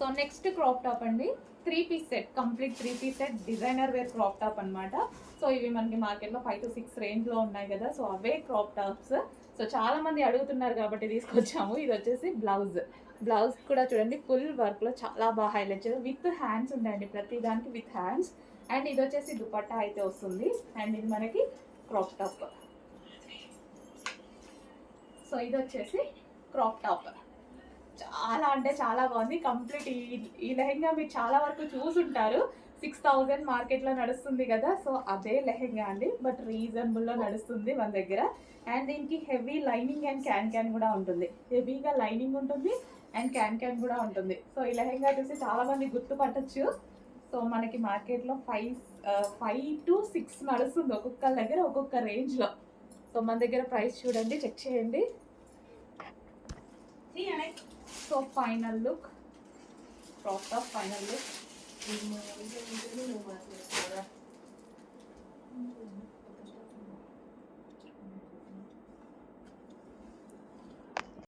So next crop top అండి. Three piece set complete three piece set designer wear crop top అనమాట so ఇవి మనకి మార్కెట్లో five to six రేంజ్లో ఉన్నాయి కదా. సో అవే క్రాప్ టాప్స్ సో చాలా మంది అడుగుతున్నారు కాబట్టి తీసుకొచ్చాము. ఇది వచ్చేసి బ్లౌజ్ బ్లౌజ్ కూడా చూడండి ఫుల్ వర్క్లో చాలా బాగా హైలైట్ చేశారు. విత్ హ్యాండ్స్ ఉంటాయండి ప్రతి దానికి విత్ హ్యాండ్స్ అండ్ ఇది వచ్చేసి దుపట్టా అయితే వస్తుంది. అండ్ ఇది మనకి క్రాప్ టాప్ సో ఇది వచ్చేసి క్రాప్ టాప్ చాలా అంటే చాలా బాగుంది. కంప్లీట్ ఈ ఈ లెహెంగా మీరు చాలా వరకు చూసుంటారు. సిక్స్ థౌజండ్ మార్కెట్లో నడుస్తుంది కదా సో అదే లెహెంగా అండి. బట్ రీజనబుల్లో నడుస్తుంది మన దగ్గర. అండ్ దీనికి heavy lining and can can కూడా ఉంటుంది. హెవీగా లైనింగ్ ఉంటుంది అండ్ క్యాన్ క్యాన్ కూడా ఉంటుంది. సో ఈ లెహెంగా చూసి చాలా మంది గుర్తుపట్టచ్చు. సో మనకి మార్కెట్లో ఫైవ్ ఫైవ్ టు సిక్స్ నడుస్తుంది ఒక్కొక్క దగ్గర ఒక్కొక్క రేంజ్లో సో మన దగ్గర ప్రైస్ చూడండి చెక్ చేయండి. So final look crop top final look